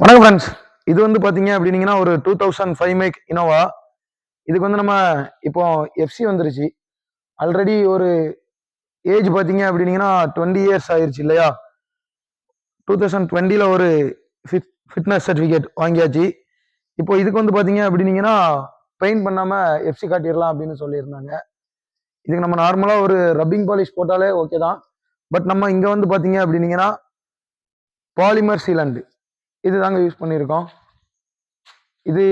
வணக்கம் ஃப்ரெண்ட்ஸ் இது வந்து பார்த்தீங்க அப்படின்னீங்கன்னா ஒரு two thousand five make Innova இதுக்கு வந்து நம்ம இப்போ எஃப்சி வந்துருச்சு. ஆல்ரெடி ஒரு ஏஜ் பார்த்தீங்க அப்படின்னீங்கன்னா டுவெண்ட்டி இயர்ஸ் ஆயிருச்சு இல்லையா? டூ தௌசண்ட் டுவெண்ட்டியில் ஒரு ஃபிட் ஃபிட்னஸ் சர்டிஃபிகேட் வாங்கியாச்சு. இப்போ இதுக்கு வந்து பார்த்தீங்க அப்படின்னீங்கன்னா பெயிண்ட் பண்ணாமல் எஃப்சி காட்டிடலாம் அப்படின்னு சொல்லியிருந்தாங்க. இதுக்கு நம்ம நார்மலாக ஒரு ரப்பிங் பாலிஷ் போட்டாலே ஓகே தான். பட் நம்ம இங்கே வந்து பார்த்தீங்க அப்படின்னீங்கன்னா பாலிமர் சீலண்டு இது தாங்க யூஸ் பண்ணியிருக்கோம். இது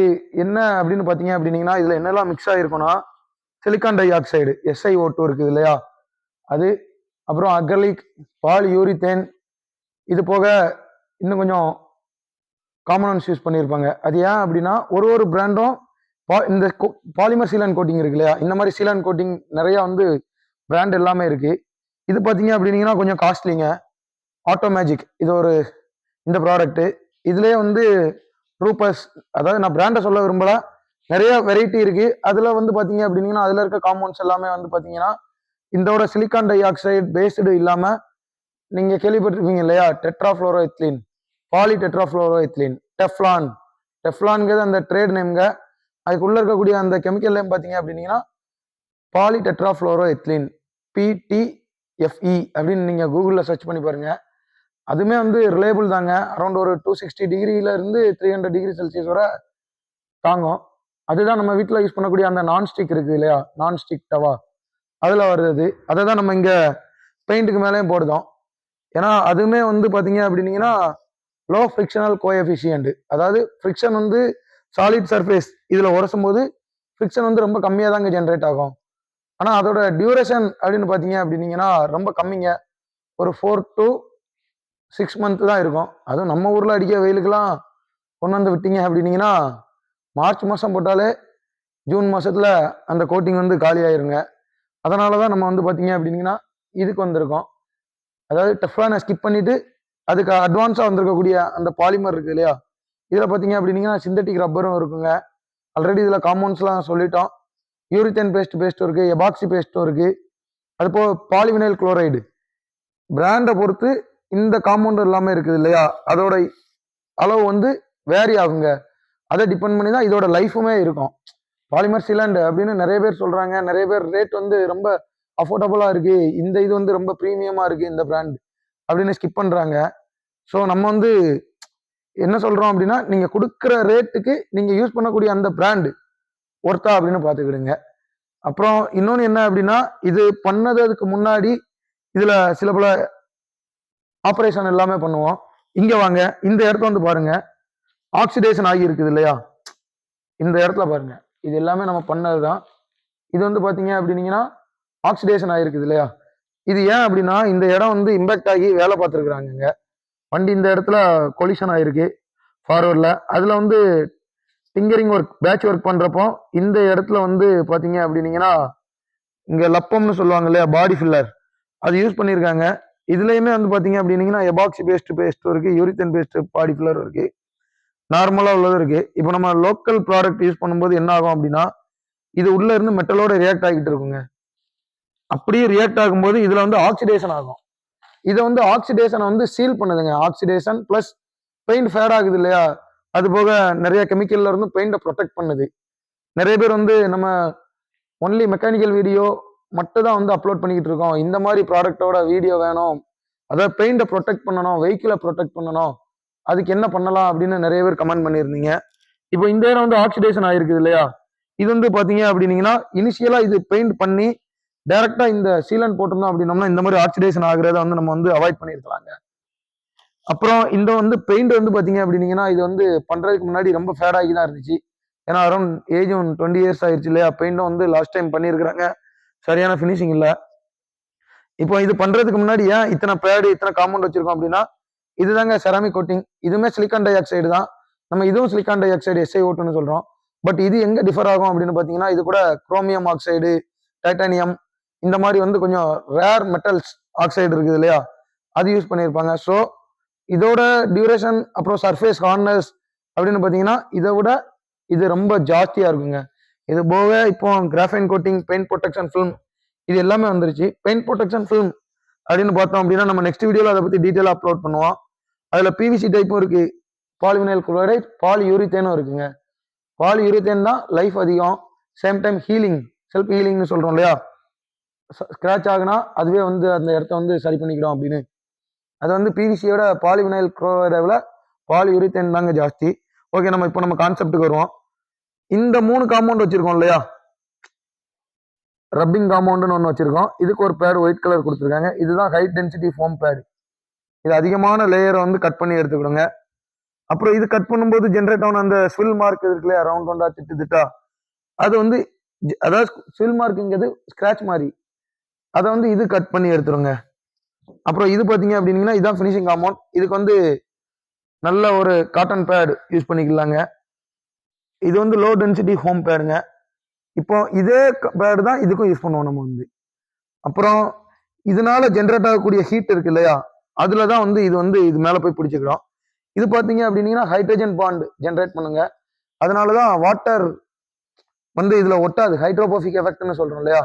என்ன அப்படின்னு பார்த்தீங்க அப்படின்னீங்கன்னா இதில் என்னெல்லாம் மிக்ஸ் ஆகிருக்குன்னா சிலிக்கான் டை ஆக்சைடு எஸ்ஐ ஓட்டு இருக்குது இல்லையா? அது அப்புறம் அக்ரலிக் பால் யூரித்தேன் இது போக இன்னும் கொஞ்சம் காமனன்ஸ் யூஸ் பண்ணியிருப்பாங்க. அது ஏன் அப்படின்னா ஒரு ஒரு பிராண்டும் பா இந்த பாலிமர் சீலன் கோட்டிங் இருக்கு இல்லையா? இந்த மாதிரி சீலன் கோட்டிங் நிறையா வந்து பிராண்ட் எல்லாமே இருக்குது இது பார்த்தீங்க அப்படின்னீங்கன்னா கொஞ்சம் காஸ்ட்லிங்க ஆட்டோ மேஜிக் இது ஒரு இந்த ப்ராடக்ட்டு இதுலேயே வந்து ரூபஸ் அதாவது நான் பிராண்டை சொல்ல விரும்பல. நிறைய வெரைட்டி இருக்கு. அதில் வந்து பார்த்தீங்க அப்படின்னீங்கன்னா அதில் இருக்க காம்பவுண்ட்ஸ் எல்லாமே வந்து பார்த்தீங்கன்னா இதோட சிலிக்கான் டை ஆக்சைடு பேஸ்டு இல்லாமல் நீங்கள் கேள்விப்பட்டிருப்பீங்க இல்லையா? டெட்ராஃப்ளோரோ எத்லீன் பாலி டெட்ராஃப்ளோரோ எத்லீன் டெஃப்லான் டெஃப்லான்கிறது அந்த ட்ரேட் நேம்ங்க அதுக்குள்ளே இருக்கக்கூடிய அந்த கெமிக்கல் நேம் பார்த்தீங்க அப்படின்னீங்கன்னா பாலி டெட்ராஃப்ளோரோ எத்லீன் பிடிஎஃப்இ அப்படின்னு நீங்கள் கூகுளில் சர்ச் பண்ணி பாருங்கள் அதுவுமே வந்து ரிலேபிள் தாங்க. அரௌண்ட் ஒரு டூ சிக்ஸ்டி டிகிரியில இருந்து த்ரீ ஹண்ட்ரட் டிகிரி செல்சியஸ் வரை தாங்கும். அதுதான் நம்ம வீட்டில் யூஸ் பண்ணக்கூடிய அந்த நான்ஸ்டிக் இருக்குது இல்லையா? நான்ஸ்டிக் டவா அதில் வருது. அதை தான் நம்ம இங்கே பெயிண்ட்டுக்கு மேலேயும் போடுதோம் ஏன்னா அதுவுமே வந்து பார்த்தீங்க அப்படின்னீங்கன்னா லோ ஃப்ரிக்ஷனல் கோஎஃபிஷியன்ட் அதாவது ஃப்ரிக்ஷன் வந்து சாலிட் சர்ஃபேஸ் இதில் உரசும் போது ஃப்ரிக்ஷன் வந்து ரொம்ப கம்மியாக தாங்க ஜென்ரேட் ஆகும். ஆனால் அதோட டியூரேஷன் அப்படின்னு பார்த்தீங்க அப்படின்னீங்கன்னா ரொம்ப கம்மிங்க. ஒரு ஃபோர் டு சிக்ஸ் மந்த் தான் இருக்கும். அதுவும் நம்ம ஊரில் அடிக்க வெயிலுக்கெல்லாம் கொண்டு வந்து விட்டீங்க அப்படின்னீங்கன்னா மார்ச் மாதம் போட்டாலே ஜூன் மாதத்தில் அந்த கோட்டிங் வந்து காலி ஆயிருங்க. அதனால தான் நம்ம வந்து பார்த்தீங்க அப்படின்னீங்கன்னா இதுக்கு வந்திருக்கோம். அதாவது டெஃப்லானை ஸ்கிப் பண்ணிவிட்டு அதுக்கு அட்வான்ஸாக வந்திருக்கக்கூடிய அந்த பாலிமர் இருக்குது இல்லையா? இதில் பார்த்தீங்க அப்படின்னீங்கன்னா சிந்தட்டிக் ரப்பரும் இருக்குங்க. ஆல்ரெடி இதில் காம்பவுண்ட்ஸ்லாம் சொல்லிட்டோம். யூரித்தன் பேஸ்ட் பேஸ்ட்டும் இருக்குது எபாக்சி பேஸ்ட்டும் இருக்குது அது பாலிவினைல் குளோரைடு பிராண்டை பொறுத்து இந்த காம்பவுண்ட் எல்லாமே இருக்குது இல்லையா? அதோட அளவு வந்து வேரி ஆகுங்க. அதை டிபெண்ட் பண்ணி தான் இதோட லைஃபுமே இருக்கும். பாலிமர் சிலாண்டு அப்படின்னு நிறைய பேர் சொல்றாங்க. நிறைய பேர் ரேட் வந்து ரொம்ப அஃபோர்டபுளாக இருக்கு. இந்த இது வந்து ரொம்ப ப்ரீமியமாக இருக்கு இந்த பிராண்ட் அப்படின்னு ஸ்கிப் பண்ணுறாங்க ஸோ நம்ம வந்து என்ன சொல்றோம் அப்படின்னா நீங்க கொடுக்குற ரேட்டுக்கு நீங்க யூஸ் பண்ணக்கூடிய அந்த பிராண்டு ஒர்த்தா அப்படின்னு பார்த்துக்கிடுங்க. அப்புறம் இன்னொன்று என்ன அப்படின்னா இது பண்ணதுக்கு முன்னாடி இதுல சில பல ஆப்ரேஷன் எல்லாமே பண்ணுவோம். இங்க வாங்க இந்த இடத்த வந்து பாருங்க. ஆக்சிடேஷன் ஆகி இருக்குது இல்லையா? இந்த இடத்துல பாருங்க. இது எல்லாமே நம்ம பண்ணது தான் இது வந்து பாத்தீங்க அப்படின்னீங்கன்னா ஆக்சிடேஷன் ஆகிருக்குது இல்லையா? இது ஏன் அப்படின்னா இந்த இடம் வந்து இம்பேக்ட் ஆகி வேலை பார்த்துருக்குறாங்க வண்டி இந்த இடத்துல கொலிஷன் ஆயிருக்கு ஃபார்வர்டில் அதில் வந்து டிங்கரிங் ஒர்க் பேட்ச் ஒர்க் பண்ணுறப்போ இந்த இடத்துல வந்து பார்த்தீங்க அப்படின்னீங்கன்னா இங்கே லப்பம்னு சொல்லுவாங்க இல்லையா? பாடி ஃபில்லர் அது யூஸ் பண்ணியிருக்காங்க. இதுலையுமே வந்து பார்த்தீங்க அப்படின்னீங்கன்னா எபாக்சி பேஸ்ட் பேஸ்ட்டும் இருக்குது யூரித்தன் பேஸ்ட் பாடி இருக்குது நார்மலாக உள்ளதும் இருக்குது இப்போ நம்ம லோக்கல் ப்ராடக்ட் யூஸ் பண்ணும்போது என்ன ஆகும் அப்படின்னா இது உள்ளே இருந்து மெட்டலோட ரியாக்ட் ஆகிட்டு இருக்குங்க. அப்படியே ரியாக்ட் ஆகும்போது இதில் வந்து ஆக்சிடேஷன் ஆகும். இதை வந்து ஆக்சிடேஷனை வந்து சீல் பண்ணுதுங்க. ஆக்சிடேஷன் ப்ளஸ் பெயிண்ட் ஃபேட் ஆகுது இல்லையா? அது போக நிறைய கெமிக்கல்ல இருந்து பெயிண்டை ப்ரொடெக்ட் பண்ணுது. நிறைய பேர் வந்து நம்ம ஒன்லி மெக்கானிக்கல் வீடியோ மட்டும் தான் வந்து அப்லோட் பண்ணிக்கிட்டு இருக்கோம் இந்த மாதிரி ப்ராடக்டோட வீடியோ வேணும். அதாவது பெயிண்டை ப்ரொடெக்ட் பண்ணணும் வெஹிக்கிளை ப்ரொடெக்ட் பண்ணணும். அதுக்கு என்ன பண்ணலாம் அப்படின்னு நிறைய பேர் கமெண்ட் பண்ணியிருந்தீங்க. இப்போ இந்த இடம் வந்து ஆக்சிடேஷன் ஆயிருக்குது இல்லையா? இது வந்து பார்த்தீங்க அப்படின்னீங்கன்னா இனிஷியலாக இது பெயிண்ட் பண்ணி டைரெக்டாக இந்த சீலன் போட்டிருந்தோம் அப்படின்னோம்னா இந்த மாதிரி ஆக்சிடேஷன் ஆகுறத வந்து நம்ம வந்து அவாய்ட் பண்ணியிருக்கலாங்க. அப்புறம் இந்த வந்து பெயிண்ட் வந்து பார்த்தீங்க அப்படின்னீங்கன்னா இது வந்து பண்ணுறதுக்கு முன்னாடி ரொம்ப ஃபேடாகி தான் இருந்துச்சு. ஏன்னா அரௌண்ட் ஏஜும் டுவெண்ட்டி இயர்ஸ் ஆயிடுச்சு இல்லையா? பெயிண்டும் வந்து லாஸ்ட் டைம் பண்ணியிருக்கிறாங்க. சரியான ஃபினிஷிங் இல்லை. இப்போ இது பண்றதுக்கு முன்னாடி ஏன் இத்தனை பேடு இத்தனை காம்பவுண்ட் வச்சிருக்கோம் அப்படின்னா இதுதாங்க செராமிக் கோட்டிங் இதுவுமே சிலிக்கான் டை ஆக்சைடு தான். நம்ம இதுவும் சிலிக்கான் டை ஆக்சைடு எஸ்ஐ ஓட்டுன்னு சொல்றோம். பட் இது எங்க டிஃபர் ஆகும் அப்படின்னு பாத்தீங்கன்னா இது கூட குரோமியம் ஆக்சைடு டைட்டானியம் இந்த மாதிரி வந்து கொஞ்சம் ரேர் மெட்டல்ஸ் ஆக்சைடு இருக்குது இல்லையா? அது யூஸ் பண்ணியிருப்பாங்க. ஸோ இதோட டியூரேஷன் அப்புறம் சர்ஃபேஸ் ஹார்னஸ் அப்படின்னு பார்த்தீங்கன்னா இதை விட இது ரொம்ப ஜாஸ்தியாக இருக்குங்க. இது போக இப்போ graphene coating paint protection film இது எல்லாமே வந்துருச்சு. பெயிண்ட் ப்ரொடெக்ஷன் ஃபிலிம் அப்படின்னு பார்த்தோம் அப்படின்னா நம்ம நெக்ஸ்ட் வீடியோவில் அதை பற்றி டீட்டெயிலாக அப்லோட் பண்ணுவோம். அதில் பிவிசி டைப்பும் இருக்குது பாலிவினைல் குளோரைட் பாலி யூரித்தேனும் இருக்குங்க. பாலி யூரித்தேன் தான் லைஃப் அதிகம். சேம் டைம் ஹீலிங் செல்ஃப் ஹீலிங்னு சொல்கிறோம் இல்லையா? ஸ்க்ராட்ச் ஆகுனா அதுவே வந்து அந்த இடத்த வந்து சரி பண்ணிக்கிடும் அப்படின்னு. அது வந்து பிவிசியோட பாலிவினைல் குளோரைடை விட பாலி யூரித்தேன் தாங்க ஜாஸ்தி. ஓகே நம்ம இப்போ நம்ம கான்செப்ட்டுக்கு வருவோம். இந்த மூணு காம்பவுண்ட் வச்சிருக்கோம் இல்லையா? ரப்பிங் காம்பவுண்டுன்னு ஒன்று வச்சிருக்கோம். இதுக்கு ஒரு பேர் ஒயிட் கலர் கொடுத்துருக்காங்க. இதுதான் ஹை டென்சிட்டி ஃபோம் பேடு இது அதிகமான லேயரை வந்து கட் பண்ணி எடுத்துக்கிடுங்க. அப்புறம் இது கட் பண்ணும்போது ஜென்ரேட் ஆன அந்த ஸ்வில் மார்க் இருக்கு இல்லையா? ரவுண்ட் ரவுண்டா திட்டு திட்டா அது வந்து அதாவது ஸ்வில் மார்க்குங்கிறது ஸ்கிராச் மாதிரி அதை வந்து இது கட் பண்ணி எடுத்துருங்க. அப்புறம் இது பார்த்தீங்க அப்படின்னீங்கன்னா இதுதான் ஃபினிஷிங் காம்பவுண்ட் இதுக்கு வந்து நல்ல ஒரு காட்டன் பேட் யூஸ் பண்ணிக்கலாங்க. இது வந்து லோ டென்சிட்டி ஹோம் பேடுங்க இப்போ இதே பேடு தான் இதுக்கும் யூஸ் பண்ணுவோம் நம்ம வந்து. அப்புறம் இதனால ஜென்ரேட் ஆகக்கூடிய ஹீட் இருக்கு இல்லையா? அதுல தான் வந்து இது வந்து இது மேலே போய் பிடிச்சிக்கிறோம். இது பார்த்தீங்க அப்படின்னீங்கன்னா ஹைட்ரஜன் பாண்ட் ஜென்ரேட் பண்ணுங்க. அதனால தான் வாட்டர் வந்து இதில் ஒட்டாது. ஹைட்ரோபோஃபிக் எஃபெக்ட்னு சொல்கிறோம் இல்லையா?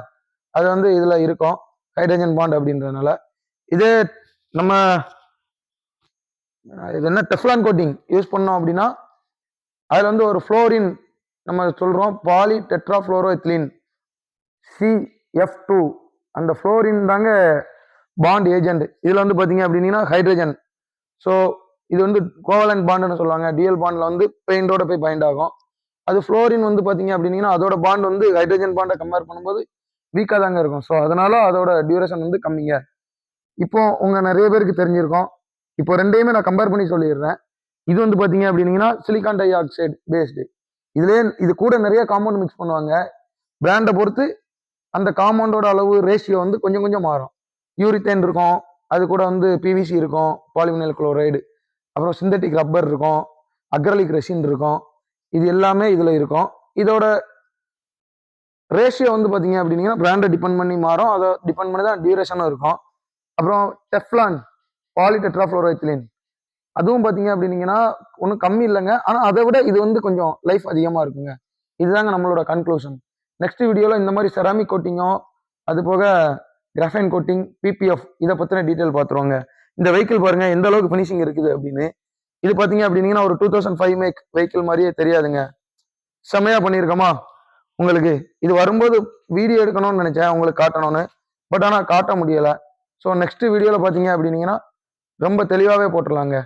அது வந்து இதில் இருக்கும். ஹைட்ரஜன் பாண்ட் அப்படின்றதுனால. இதே நம்ம இது என்ன டெஃப்லான் கோட்டிங் யூஸ் பண்ணோம் அப்படின்னா அதில் வந்து ஒரு ஃப்ளோரின் நம்ம சொல்கிறோம் polytetrafluoroethylene CF two அந்த ஃப்ளோரின் தாங்க பாண்ட் ஏஜென்ட் இதில் வந்து பார்த்தீங்க அப்படின்னா ஹைட்ரஜன் ஸோ இது வந்து கோவலன் பாண்டுன்னு சொல்லுவாங்க. டிஎல் பாண்டில் வந்து பெயிண்டோட போய் பைண்ட் ஆகும். அது ஃப்ளோரின் வந்து பார்த்தீங்க அப்படின்னா அதோட பாண்ட் வந்து ஹைட்ரஜன் பாண்டை கம்பேர் பண்ணும்போது வீக்காக தாங்க இருக்கும். ஸோ அதனால அதோட டியூரேஷன் வந்து கம்மிங்க. இப்போ உங்கள் நிறைய பேருக்கு தெரிஞ்சிருக்கும். இப்போ ரெண்டையுமே நான் கம்பேர் பண்ணி சொல்லிடுறேன். இது வந்து பார்த்தீங்க அப்படின்னீங்கன்னா சிலிக்கான் டை ஆக்சைடு பேஸ்டு இதுலேயே இது கூட நிறைய காம்பவுண்ட் மிக்ஸ் பண்ணுவாங்க. பிராண்டை பொறுத்து அந்த காம்பவுண்டோட அளவு ரேஷியோ வந்து கொஞ்சம் கொஞ்சம் மாறும். யூரித்தேன் இருக்கும். அது கூட வந்து பிவிசி இருக்கும். பாலிமினல் குளோரைடு அப்புறம் சிந்தட்டிக் ரப்பர் இருக்கும். அக்ரலிக் ரெசின் இருக்கும். இது எல்லாமே இதில் இருக்கும். இதோட ரேஷியோ வந்து பார்த்தீங்க அப்படின்னீங்கன்னா பிராண்டை டிபெண்ட் பண்ணி மாறும். அதை டிபெண்ட் பண்ணி தான் டியூரேஷனும் இருக்கும். அப்புறம் டெஃப்லான் பாலிடெட்ராஃப்ளோரோத்திலின் அதுவும் பார்த்தீங்க அப்படின்னீங்கன்னா ஒன்றும் கம்மி இல்லைங்க. ஆனால் அதை விட இது வந்து கொஞ்சம் லைஃப் அதிகமாக இருக்குங்க. இதுதாங்க நம்மளோட கன்க்ளூஷன் நெக்ஸ்ட் வீடியோவில் இந்த மாதிரி செராமிக் கோட்டிங்கோ அது போக கிராஃபைன் கோட்டிங் பிபிஎஃப் இதை பற்றின டீட்டெயில் பார்த்துருவாங்க. இந்த வெஹிக்கிள் பாருங்கள் எந்த அளவுக்கு ஃபினிஷிங் இருக்குது அப்படின்னு. இது பார்த்தீங்க அப்படின்னீங்கன்னா ஒரு two thousand five make vehicle மாதிரியே தெரியாதுங்க. செம்மையாக பண்ணியிருக்கோமா? உங்களுக்கு இது வரும்போது வீடியோ எடுக்கணும்னு நினச்சேன் உங்களுக்கு காட்டணும்னு. பட் ஆனால் காட்ட முடியலை. ஸோ நெக்ஸ்ட் வீடியோவில் பார்த்தீங்க அப்படின்னீங்கன்னா ரொம்ப தெளிவாகவே போட்டுடலாங்க